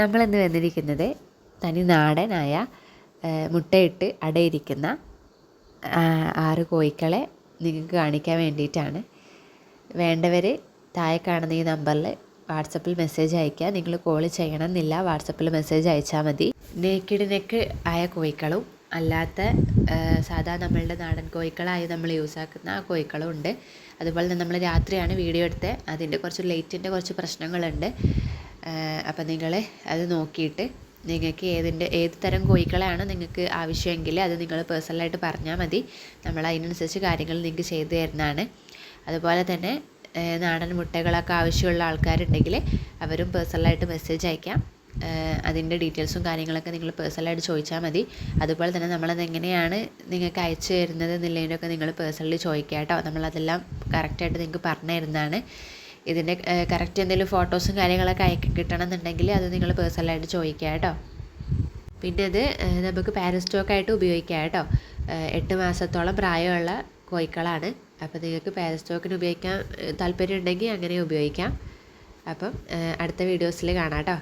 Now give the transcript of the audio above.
നമ്മളിന്ന് വന്നിരിക്കുന്നത് തനി നാടനായ മുട്ടയിട്ട് അടയിരിക്കുന്ന ആറ് കോഴിക്കളെ നിങ്ങൾക്ക് കാണിക്കാൻ വേണ്ടിയിട്ടാണ്. വേണ്ടവർ താഴെ കാണുന്ന ഈ നമ്പറിൽ വാട്സപ്പിൽ മെസ്സേജ് അയയ്ക്കുക. നിങ്ങൾ കോൾ ചെയ്യണമെന്നില്ല വാട്സപ്പിൽ മെസ്സേജ് അയച്ചാൽ മതി. നേക്കിഡ് നെക്ക് ആയ കോഴിക്കളും അല്ലാത്ത സാധാ നമ്മളുടെ നാടൻ കോഴിക്കളായി നമ്മൾ യൂസ് ആക്കുന്ന ആ കോഴിക്കളും ഉണ്ട്. അതുപോലെ തന്നെ നമ്മൾ രാത്രിയാണ് വീഡിയോ എടുത്തത്. അതിന്റെ കുറച്ച് ലൈറ്റിന്റെ കുറച്ച് പ്രശ്നങ്ങളുണ്ട്. അപ്പം നിങ്ങൾ അത് നോക്കിയിട്ട് നിങ്ങൾക്ക് ഏതിന്റെ ഏത് തരം കോഴികളാണ് നിങ്ങൾക്ക് ആവശ്യമെങ്കിൽ അത് നിങ്ങൾ പേഴ്സണലായിട്ട് പറഞ്ഞാൽ മതി. നമ്മൾ അതിനനുസരിച്ച് കാര്യങ്ങൾ നിങ്ങൾക്ക് ചെയ്തു തരുന്നതാണ്. അതുപോലെ തന്നെ നാടൻ മുട്ടകളൊക്കെ ആവശ്യമുള്ള ആൾക്കാരുണ്ടെങ്കിൽ അവരും പേഴ്സണലായിട്ട് മെസ്സേജ് അയക്കാം. അതിന്റെ ഡീറ്റെയിൽസും കാര്യങ്ങളൊക്കെ നിങ്ങൾ പേഴ്സണലായിട്ട് ചോദിച്ചാൽ മതി. അതുപോലെ തന്നെ നമ്മളത് എങ്ങനെയാണ് നിങ്ങൾക്ക് അയച്ചു തരുന്നത് എന്നുള്ളതിനൊക്കെ നിങ്ങൾ പേഴ്സണലി ചോദിക്കുക കേട്ടോ. നമ്മളതെല്ലാം കറക്റ്റായിട്ട് നിങ്ങൾക്ക് പറഞ്ഞു തരുന്നതാണ്. ഇതിന്റെ കറക്റ്റ് എന്തെങ്കിലും ഫോട്ടോസും കാര്യങ്ങളൊക്കെ അയക്കി കിട്ടണമെന്നുണ്ടെങ്കിൽ അത് നിങ്ങൾ പേഴ്സണലായിട്ട് ചോദിക്കുക കേട്ടോ. പിന്നെ ഇത് നമുക്ക് പാരസ്റ്റോക്കായിട്ട് ഉപയോഗിക്കാം കേട്ടോ. എട്ട് മാസത്തോളം പ്രായമുള്ള കോഴിക്കളാണ്. അപ്പോൾ നിങ്ങൾക്ക് പാരസ്റ്റോക്കിന് ഉപയോഗിക്കാൻ താല്പര്യം ഉണ്ടെങ്കിൽ അങ്ങനെ ഉപയോഗിക്കാം. അപ്പം അടുത്ത വീഡിയോസിൽ കാണാം കേട്ടോ.